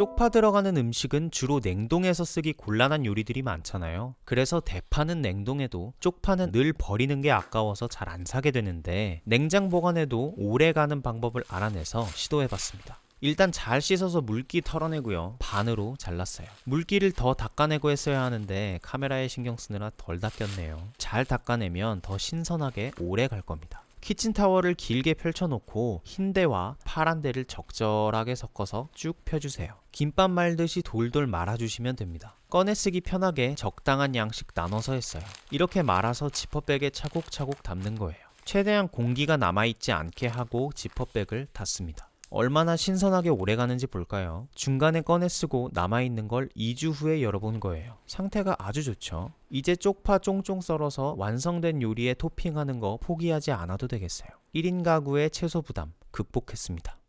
쪽파 들어가는 음식은 주로 냉동해서 쓰기 곤란한 요리들이 많잖아요. 그래서 대파는 냉동해도 쪽파는 늘 버리는 게 아까워서 잘 안 사게 되는데 냉장 보관해도 오래 가는 방법을 알아내서 시도해 봤습니다. 일단 잘 씻어서 물기 털어내고요. 반으로 잘랐어요. 물기를 더 닦아내고 했어야 하는데 카메라에 신경 쓰느라 덜 닦였네요. 잘 닦아내면 더 신선하게 오래 갈 겁니다. 키친타월을 길게 펼쳐놓고 흰대와 파란대를 적절하게 섞어서 쭉 펴주세요. 김밥 말듯이 돌돌 말아주시면 됩니다. 꺼내 쓰기 편하게 적당한 양씩 나눠서 했어요. 이렇게 말아서 지퍼백에 차곡차곡 담는 거예요. 최대한 공기가 남아있지 않게 하고 지퍼백을 닫습니다. 얼마나 신선하게 오래 가는지 볼까요? 중간에 꺼내 쓰고 남아있는 걸 2주 후에 열어본 거예요. 상태가 아주 좋죠? 이제 쪽파 쫑쫑 썰어서 완성된 요리에 토핑하는 거 포기하지 않아도 되겠어요. 1인 가구의 채소 부담 극복했습니다.